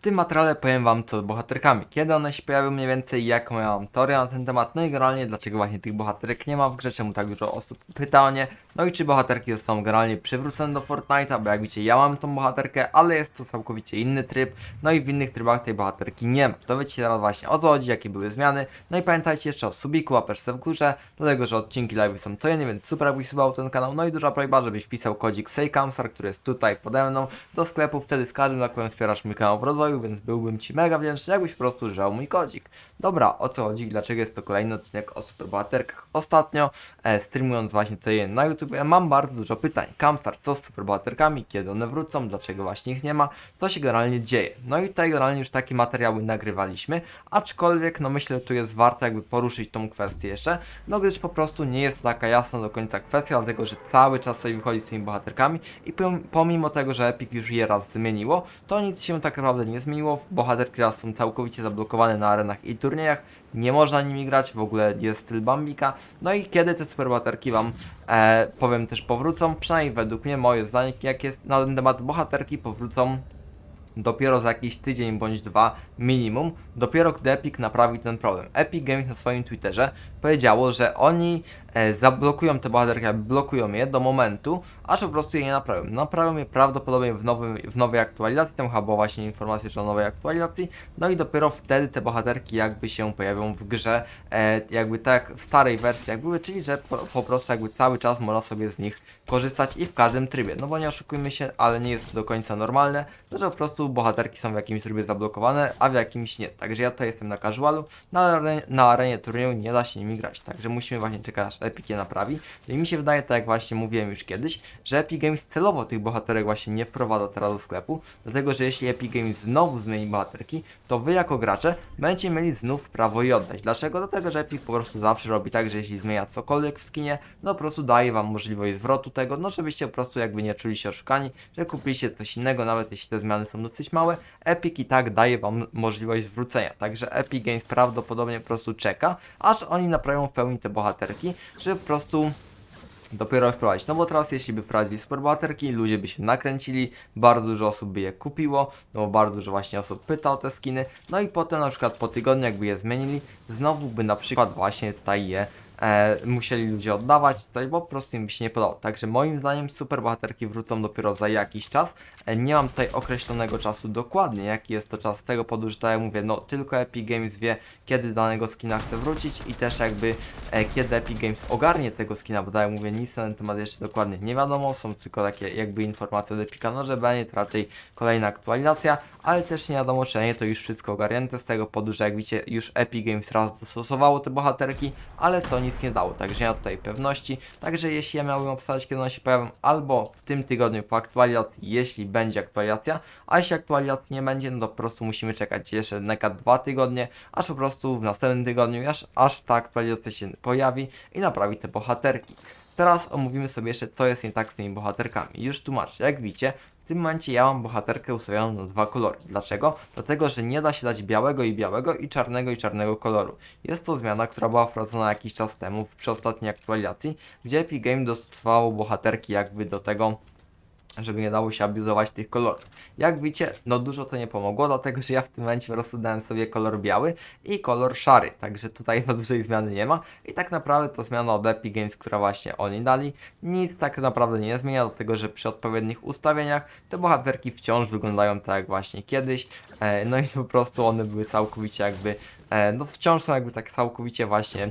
W tym materiale powiem wam co z bohaterkami, kiedy one się pojawią mniej więcej, jaką ja mam teorię na ten temat, no i generalnie dlaczego właśnie tych bohaterek nie ma w grze, czemu tak dużo osób pyta o nie, no i czy bohaterki zostaną generalnie przywrócone do Fortnite'a, bo jak widzicie ja mam tą bohaterkę, ale jest to całkowicie inny tryb, no i w innych trybach tej bohaterki nie ma. Dowiecie się teraz właśnie o co chodzi, jakie były zmiany, no i pamiętajcie jeszcze o subiku, łapeczce w górze, dlatego że odcinki live są codziennie, więc super jakbyś subał ten kanał, no i duża prośba, żebyś wpisał kodzik SEJKAMSAR, który jest tutaj pode mną, do sklepu, wtedy z każdym nakładem wspierasz mój kanał w rozwoju, więc byłbym Ci mega wdzięczny, jakbyś po prostu używał mój kodzik. Dobra, o co chodzi, dlaczego jest to kolejny odcinek o superbohaterkach. Ostatnio, e, streamując właśnie tutaj na YouTube, mam bardzo dużo pytań. Kamstar, co z superbohaterkami, kiedy one wrócą, dlaczego właśnie ich nie ma, co się generalnie dzieje. No i tutaj generalnie już takie materiały nagrywaliśmy, aczkolwiek no myślę, że tu jest warto jakby poruszyć tą kwestię jeszcze, no gdyż po prostu nie jest taka jasna do końca kwestia, dlatego że cały czas sobie wychodzi z tymi bohaterkami i pom- pomimo tego, że Epic już je raz zmieniło, to nic się tak naprawdę nie zmieniło. Bohaterki teraz są całkowicie zablokowane na arenach i turniejach, nie można nimi grać, w ogóle jest styl Bambika. No i kiedy te superbohaterki Wam e, powiem też powrócą, przynajmniej według mnie, moje zdanie, jak jest na ten temat, bohaterki powrócą dopiero za jakiś tydzień bądź dwa minimum, dopiero gdy Epic naprawi ten problem. Epic Games na swoim Twitterze powiedziało, że oni e, zablokują te bohaterki, blokują je do momentu, aż po prostu je nie naprawią. Naprawią je prawdopodobnie w, nowym, w nowej aktualizacji, tam chyba właśnie informacja, że o nowej aktualizacji, no i dopiero wtedy te bohaterki jakby się pojawią w grze, e, jakby tak w starej wersji jak były, czyli że po, po prostu jakby cały czas można sobie z nich korzystać i w każdym trybie, no bo nie oszukujmy się, ale nie jest to do końca normalne, że po prostu bohaterki są w jakimś trybie zablokowane, a w jakimś nie. Także ja tutaj jestem na casualu, na arenie, na arenie turnieju nie da się nimi grać, także musimy właśnie czekać aż Epic je naprawi. No I mi się wydaje, tak jak właśnie mówiłem już kiedyś, że Epic Games celowo tych bohaterek właśnie nie wprowadza teraz do sklepu, dlatego że jeśli Epic Games znowu zmieni bohaterki, to wy jako gracze będziecie mieli znów prawo je oddać. Dlaczego? Dlatego, że Epic po prostu zawsze robi tak, że jeśli zmienia cokolwiek w skinie, no po prostu daje wam możliwość zwrotu tego, no żebyście po prostu jakby nie czuli się oszukani, że kupiliście coś innego, nawet jeśli te zmiany są dosyć małe, Epic i tak daje wam możliwość zwrócenia. Także Epic Games prawdopodobnie po prostu czeka, aż oni naprawią w pełni te bohaterki, żeby po prostu dopiero wprowadzić. No bo teraz jeśli by wprowadzili superbohaterki, ludzie by się nakręcili, bardzo dużo osób by je kupiło, no bo bardzo dużo właśnie osób pyta o te skiny, no i potem na przykład po tygodniu jakby je zmienili, znowu by na przykład właśnie tutaj je e, musieli ludzie oddawać, tutaj, bo po prostu im się nie podobało. Także moim zdaniem superbohaterki wrócą dopiero za jakiś czas. E, nie mam tutaj określonego czasu dokładnie, jaki jest to czas z tego powodu, że tak jak mówię, no tylko Epic Games wie, kiedy danego skina chce wrócić i też jakby e, kiedy Epic Games ogarnie tego skina, bo tak jak mówię, nic na ten temat jeszcze dokładnie nie wiadomo, są tylko takie jakby informacje od Epica, no że będzie to raczej kolejna aktualizacja, ale też nie wiadomo, czy nie to już wszystko ogarnięte z tego powodu, że jak widzicie, już Epic Games raz dostosowało te bohaterki, ale to nic nie dało, także nie ma tutaj pewności. Także jeśli ja miałbym obstawiać, kiedy one się pojawią, albo w tym tygodniu po aktualizacji, jeśli będzie aktualizacja, a jeśli aktualizacji nie będzie, no to po prostu musimy czekać jeszcze neka dwa tygodnie, aż po prostu w następnym tygodniu, aż, aż ta aktualizacja się pojawi i naprawi te bohaterki. Teraz omówimy sobie jeszcze, co jest nie tak z tymi bohaterkami. Już tłumaczę, jak widzicie, tym momencie ja mam bohaterkę ustawioną na dwa kolory. Dlaczego? Dlatego, że nie da się dać białego i białego i czarnego i czarnego koloru. Jest to zmiana, która była wprowadzona jakiś czas temu przy ostatniej aktualizacji, gdzie Epic Game dostosowało bohaterki jakby do tego, żeby nie dało się abuzować tych kolorów. Jak widzicie, no dużo to nie pomogło, dlatego że ja w tym momencie po prostu dałem sobie kolor biały i kolor szary, także tutaj no dużej zmiany nie ma i tak naprawdę ta zmiana od Epic Games, która właśnie oni dali, nic tak naprawdę nie zmienia, dlatego że przy odpowiednich ustawieniach te bohaterki wciąż wyglądają tak jak właśnie kiedyś, e, no i po prostu one były całkowicie jakby e, no wciąż są jakby tak całkowicie właśnie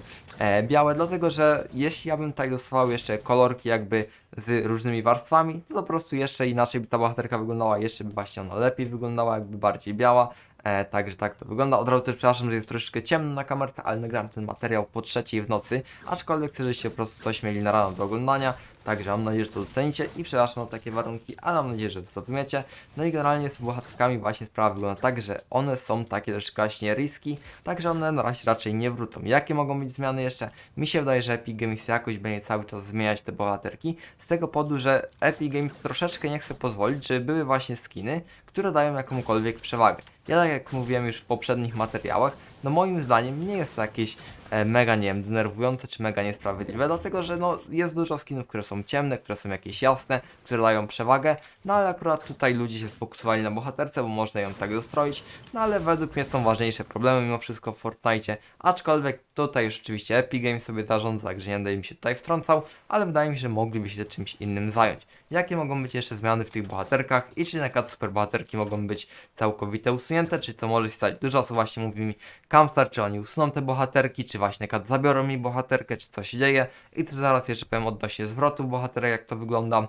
białe, dlatego że jeśli ja bym tutaj dostawał jeszcze kolorki jakby z różnymi warstwami, to po prostu jeszcze inaczej by ta bohaterka wyglądała, jeszcze by właśnie ona lepiej wyglądała, jakby bardziej biała. E, także tak to wygląda. Od razu też przepraszam, że jest troszeczkę ciemno na kamerce, ale nagram ten materiał po trzeciej w nocy, aczkolwiek chcę, żebyście po prostu coś mieli na rano do oglądania. Także mam nadzieję, że to docenicie i przepraszam za takie warunki, ale mam nadzieję, że to zrozumiecie. No i generalnie z bohaterkami właśnie sprawa wygląda tak, że one są takie troszeczkę właśnie riski, także one na razie raczej nie wrócą. Jakie mogą być zmiany jeszcze? Mi się wydaje, że Epic Games jakoś będzie cały czas zmieniać te bohaterki, z tego powodu, że Epic Games troszeczkę nie chce pozwolić, żeby były właśnie skiny, które dają jakąkolwiek przewagę. Ja tak jak mówiłem już w poprzednich materiałach, no moim zdaniem nie jest to jakieś e, mega, nie wiem, denerwujące czy mega niesprawiedliwe, dlatego że no jest dużo skinów, które są ciemne, które są jakieś jasne, które dają przewagę, no ale akurat tutaj ludzie się sfokusowali na bohaterce, bo można ją tak dostroić, no ale według mnie są ważniejsze problemy mimo wszystko w Fortnite, aczkolwiek tutaj już oczywiście Epic Games sobie zarządza, także nie będę im się tutaj wtrącał, ale wydaje mi się, że mogliby się czymś innym zająć. Jakie mogą być jeszcze zmiany w tych bohaterkach i czy na przykład super bohaterki mogą być całkowite usunięte, czy to może stać. Dużo osób właśnie mówi mi, Kamstar, czy oni usuną te bohaterki, czy właśnie zabiorą mi bohaterkę, czy co się dzieje. I to zaraz jeszcze powiem odnośnie zwrotów bohaterek, jak to wygląda.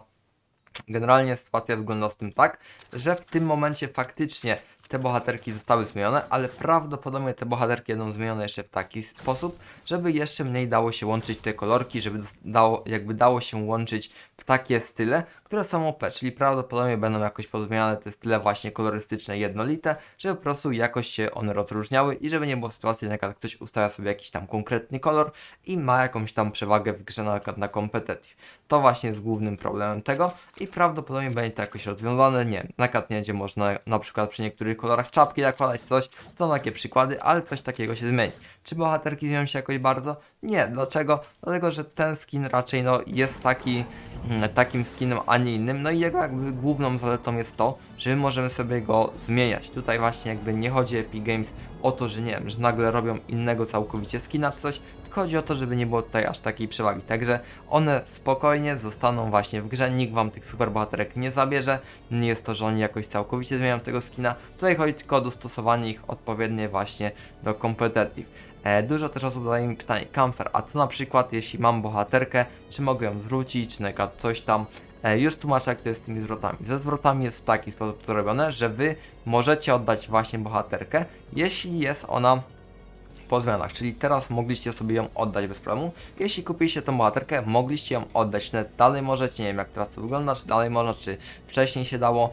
Generalnie sytuacja wygląda z tym tak, że w tym momencie faktycznie te bohaterki zostały zmienione, ale prawdopodobnie te bohaterki będą zmienione jeszcze w taki sposób, żeby jeszcze mniej dało się łączyć te kolorki, żeby dało, jakby dało się łączyć w takie style, które są OP, czyli prawdopodobnie będą jakoś pozmieniane te style właśnie kolorystyczne, jednolite, żeby po prostu jakoś się one rozróżniały i żeby nie było sytuacji, na przykład ktoś ustawia sobie jakiś tam konkretny kolor i ma jakąś tam przewagę w grze na przykład na competitive. To właśnie jest głównym problemem tego i prawdopodobnie będzie to jakoś rozwiązane, nie na przykład nie będzie można na przykład przy niektórych kolorach czapki nakładać coś, to są takie przykłady, ale coś takiego się zmieni. Czy bohaterki zmienią się jakoś bardzo? Nie. Dlaczego? Dlatego, że ten skin raczej no, jest taki, mm, takim skinem, a nie innym. No i jego jakby główną zaletą jest to, że my możemy sobie go zmieniać. Tutaj właśnie jakby nie chodzi Epic Games o to, że nie wiem, że nagle robią innego całkowicie skina czy coś, chodzi o to, żeby nie było tutaj aż takiej przewagi. Także one spokojnie zostaną właśnie w grze, nikt wam tych super bohaterek nie zabierze. Nie jest to, że oni jakoś całkowicie zmieniają tego skina. Tutaj chodzi tylko o dostosowanie ich odpowiednie właśnie do competitive. E, dużo też osób zadaje mi pytanie, Kamsar, a co na przykład jeśli mam bohaterkę, czy mogę ją zwrócić, czy na coś tam. E, już tłumaczę jak to jest z tymi zwrotami. Ze zwrotami jest w taki sposób to robione, że wy możecie oddać właśnie bohaterkę, jeśli jest ona po zmianach, czyli teraz mogliście sobie ją oddać bez problemu. Jeśli kupiliście tą bohaterkę, mogliście ją oddać, nawet dalej możecie, nie wiem jak teraz to wygląda, czy dalej można, czy wcześniej się dało,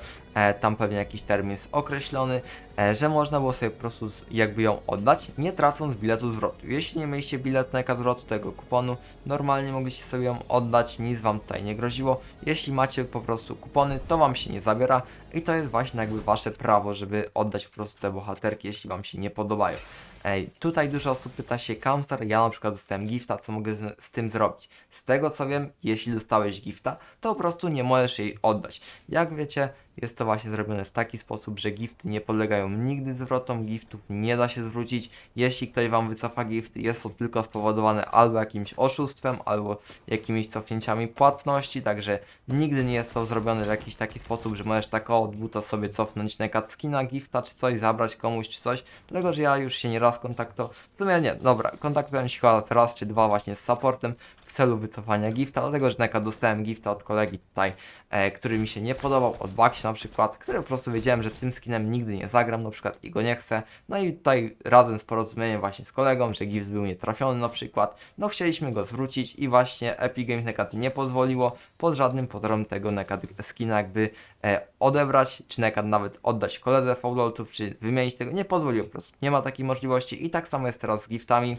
tam pewnie jakiś termin jest określony, e, że można było sobie po prostu jakby ją oddać, nie tracąc biletu zwrotu. Jeśli nie mieliście biletu na zwrotu tego kuponu, normalnie mogliście sobie ją oddać, nic wam tutaj nie groziło. Jeśli macie po prostu kupony, to wam się nie zabiera i to jest właśnie jakby wasze prawo, żeby oddać po prostu te bohaterki, jeśli wam się nie podobają. Ej, tutaj dużo osób pyta się, Kamstar, ja na przykład dostałem gifta, co mogę z, z tym zrobić? Z tego co wiem, jeśli dostałeś gifta, to po prostu nie możesz jej oddać. Jak wiecie, jest to właśnie zrobione w taki sposób, że gifty nie podlegają nigdy zwrotom, giftów nie da się zwrócić. Jeśli ktoś wam wycofa gifty, jest to tylko spowodowane albo jakimś oszustwem, albo jakimiś cofnięciami płatności, także nigdy nie jest to zrobione w jakiś taki sposób, że możesz tak od buta sobie cofnąć na skina gifta, czy coś, zabrać komuś, czy coś. Dlatego, że ja już się nieraz kontaktował, w sumie nie, dobra, kontaktowałem się chyba raz czy dwa właśnie z supportem w celu wycofania gifta, dlatego, że na przykład dostałem gifta od kolegi tutaj, e, który mi się nie podobał, od Baxi na przykład, który po prostu wiedziałem, że tym skinem nigdy nie zagram na przykład i go nie chcę. No i tutaj razem z porozumieniem właśnie z kolegą, że gift był nietrafiony na przykład, no chcieliśmy go zwrócić i właśnie Epic Games Nekat nie pozwoliło pod żadnym pozorem tego Nekat skina jakby e, odebrać, czy Nekat nawet oddać koledze fauloltów, czy wymienić tego, nie pozwoliło po prostu, nie ma takiej możliwości i tak samo jest teraz z giftami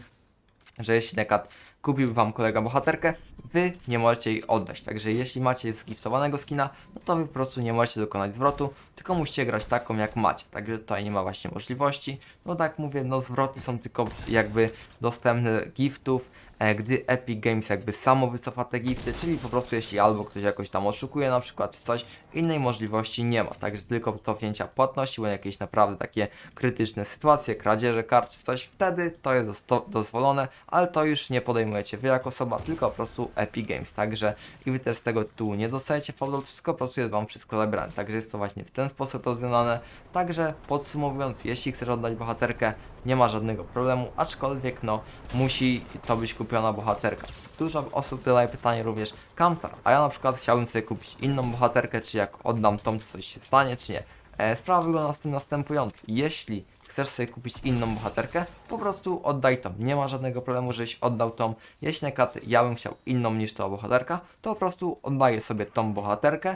że jeśli nekat kupił wam kolega bohaterkę, wy nie możecie jej oddać. Także jeśli macie zgiftowanego skina, no to wy po prostu nie możecie dokonać zwrotu, tylko musicie grać taką jak macie. Także tutaj nie ma właśnie możliwości. No tak mówię, no zwroty są tylko jakby dostępne giftów, e, gdy Epic Games jakby samo wycofa te gifty, czyli po prostu jeśli albo ktoś jakoś tam oszukuje na przykład czy coś, innej możliwości nie ma. Także tylko cofnięcia płatności, bądź jakieś naprawdę takie krytyczne sytuacje, kradzieże kart czy coś, wtedy to jest dozwolone, ale to już nie podejmujecie wy jako osoba, tylko po prostu Epic Games. Także i wy też z tego tytułu nie dostajecie faulów, wszystko po prostu jest wam wszystko zabrane. Także jest to właśnie w ten sposób rozwiązane. Także podsumowując, jeśli chcesz oddać bohaterkę, nie ma żadnego problemu, aczkolwiek no musi to być kupiona bohaterka. Dużo osób zadaje pytanie również, Kamtar, a ja na przykład chciałbym sobie kupić inną bohaterkę, czy jak oddam tą, to coś się stanie, czy nie. E, sprawa wygląda z tym następująco. Jeśli chcesz sobie kupić inną bohaterkę, po prostu oddaj tą. Nie ma żadnego problemu, żeś oddał tą. Jeśli na przykład ja bym chciał inną niż ta bohaterka, to po prostu oddaję sobie tą bohaterkę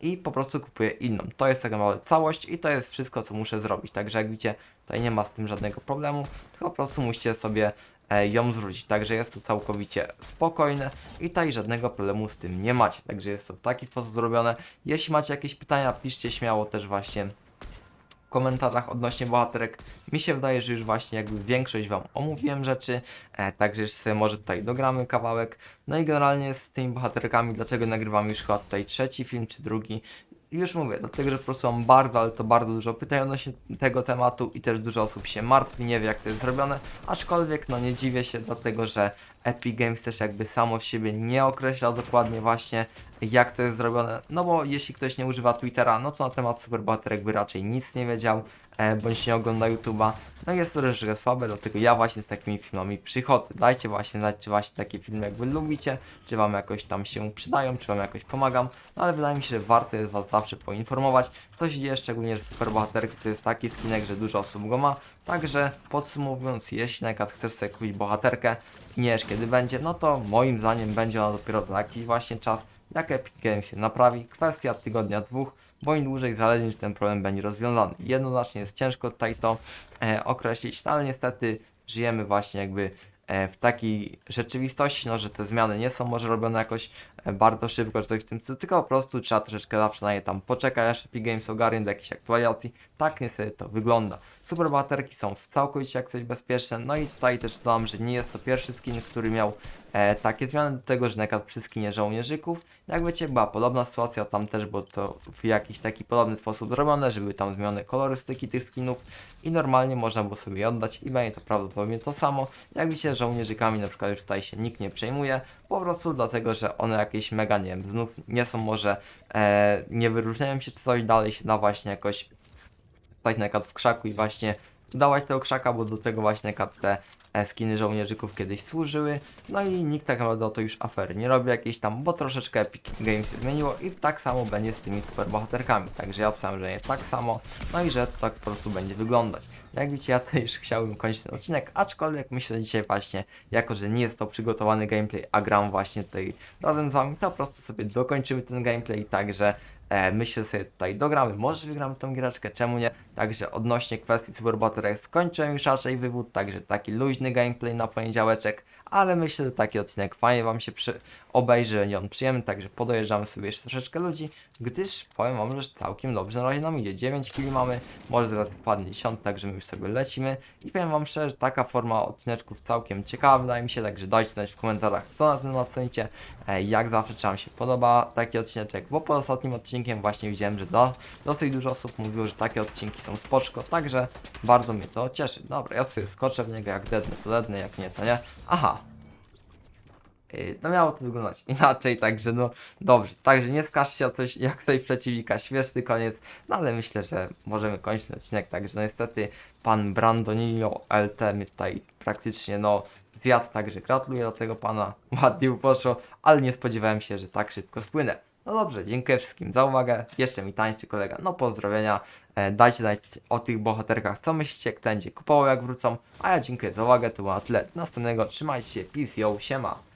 i po prostu kupuję inną. To jest tak naprawdę całość i to jest wszystko, co muszę zrobić. Także jak widzicie, tutaj nie ma z tym żadnego problemu, tylko po prostu musicie sobie e, ją zwrócić. Także jest to całkowicie spokojne i tutaj żadnego problemu z tym nie macie. Także jest to w taki sposób zrobione. Jeśli macie jakieś pytania, piszcie śmiało też właśnie komentarzach odnośnie bohaterek. Mi się wydaje, że już właśnie jakby większość Wam omówiłem rzeczy, e, także jeszcze sobie może tutaj dogramy kawałek. No i generalnie z tymi bohaterkami, dlaczego nagrywam już chyba tutaj trzeci film czy drugi, już mówię, dlatego że po prostu mam bardzo, ale to bardzo dużo pytań odnośnie tego tematu i też dużo osób się martwi, nie wie jak to jest zrobione, aczkolwiek no nie dziwię się, dlatego że Epic Games też jakby samo siebie nie określa dokładnie właśnie jak to jest zrobione, no bo jeśli ktoś nie używa Twittera, no to na temat superbohaterek by raczej nic nie wiedział, e, bądź nie ogląda YouTube'a, no jest to troszeczkę słabe, dlatego ja właśnie z takimi filmami przychodzę. Dajcie właśnie znać, czy właśnie takie filmy jak wy lubicie, czy wam jakoś tam się przydają, czy wam jakoś pomagam, no ale wydaje mi się, że warto jest was zawsze poinformować, co się dzieje, szczególnie, że superbohaterki to jest taki skinek, że dużo osób go ma, także podsumowując, jeśli na chcesz sobie kupić bohaterkę i nie wiesz kiedy będzie, no to moim zdaniem będzie ona dopiero za jakiś właśnie czas, jak Epic Games się naprawi, kwestia tygodnia, dwóch, bo im dłużej zależy, czy ten problem będzie rozwiązany. Jednoznacznie jest ciężko tutaj to e, określić, no ale niestety żyjemy właśnie jakby e, w takiej rzeczywistości, no, że te zmiany nie są może robione jakoś bardzo szybko, czy coś w tym stylu, tylko po prostu trzeba troszeczkę zawsze na nie tam poczekać, aż Games ogarnie do jakiejś aktualizacji. Tak niestety to wygląda. Super bohaterki są w całkowicie jak coś bezpieczne, no i tutaj też dodam, że nie jest to pierwszy skin, który miał e, takie zmiany do tego, że na przykład przy skinie żołnierzyków, jak wiecie, była podobna sytuacja, tam też było to w jakiś taki podobny sposób zrobione, że były tam zmienione kolorystyki tych skinów i normalnie można było sobie je oddać i będzie to prawdopodobnie to samo. Jak widzicie, żołnierzykami na przykład już tutaj się nikt nie przejmuje, po prostu dlatego, że one jakieś mega, nie wiem, znów nie są może, e, nie wyróżniają się czy coś, dalej się da właśnie jakoś stać na w krzaku i właśnie dawać tego krzaka, bo do tego właśnie te e, skiny żołnierzyków kiedyś służyły. No i nikt tak naprawdę o to już afery nie robi jakieś tam, bo troszeczkę Epic Games się zmieniło i tak samo będzie z tymi superbohaterkami. Także ja obstawiam, że nie tak samo, no i że to tak po prostu będzie wyglądać. Jak widzicie, ja tutaj już chciałbym kończyć ten odcinek, aczkolwiek myślę, że dzisiaj właśnie, jako że nie jest to przygotowany gameplay, a gram właśnie tutaj razem z wami, to po prostu sobie dokończymy ten gameplay, także E, myślę, że sobie tutaj dogramy, może wygramy tą giereczkę, czemu nie? Także odnośnie kwestii Superbohaterek skończyłem już raczej wywód, także taki luźny gameplay na poniedziałeczek, ale myślę, że taki odcinek fajnie Wam się przy... obejrzy, będzie on przyjemny, także podojeżdżamy sobie jeszcze troszeczkę ludzi, gdyż powiem Wam, że całkiem dobrze na razie nam idzie, 9 kili mamy, może teraz wpadnie 10, także my już sobie lecimy i powiem Wam szczerze, że taka forma odcineczków całkiem ciekawa wydaje mi się, także dajcie znać w komentarzach, co na temat sądzicie, e, jak zawsze, czy Wam się podoba taki odcineczek, bo po ostatnim odcinkiem właśnie widziałem, że do, dosyć dużo osób mówiło, że takie odcinki są spoczko, także bardzo mnie to cieszy. Dobra, ja sobie skoczę w niego, jak dednę, to dednę, jak nie, to nie. Aha. Yy, No miało to wyglądać inaczej, także no dobrze, także nie skaczcie coś jak tutaj przeciwnika, śmieszny koniec, no ale myślę, że możemy kończyć ten odcinek, także no niestety pan Brandonillo LT mnie tutaj praktycznie no zjadł, także gratuluję do tego pana, ładnie poszło, ale nie spodziewałem się, że tak szybko spłynę. No dobrze, dziękuję wszystkim za uwagę. Jeszcze mi tańczy kolega. No pozdrowienia. E, dajcie znać o tych bohaterkach, co myślicie, kto będzie kupował jak wrócą. A ja dziękuję za uwagę, to było na tyle. Następnego trzymajcie się, peace, yo, siema.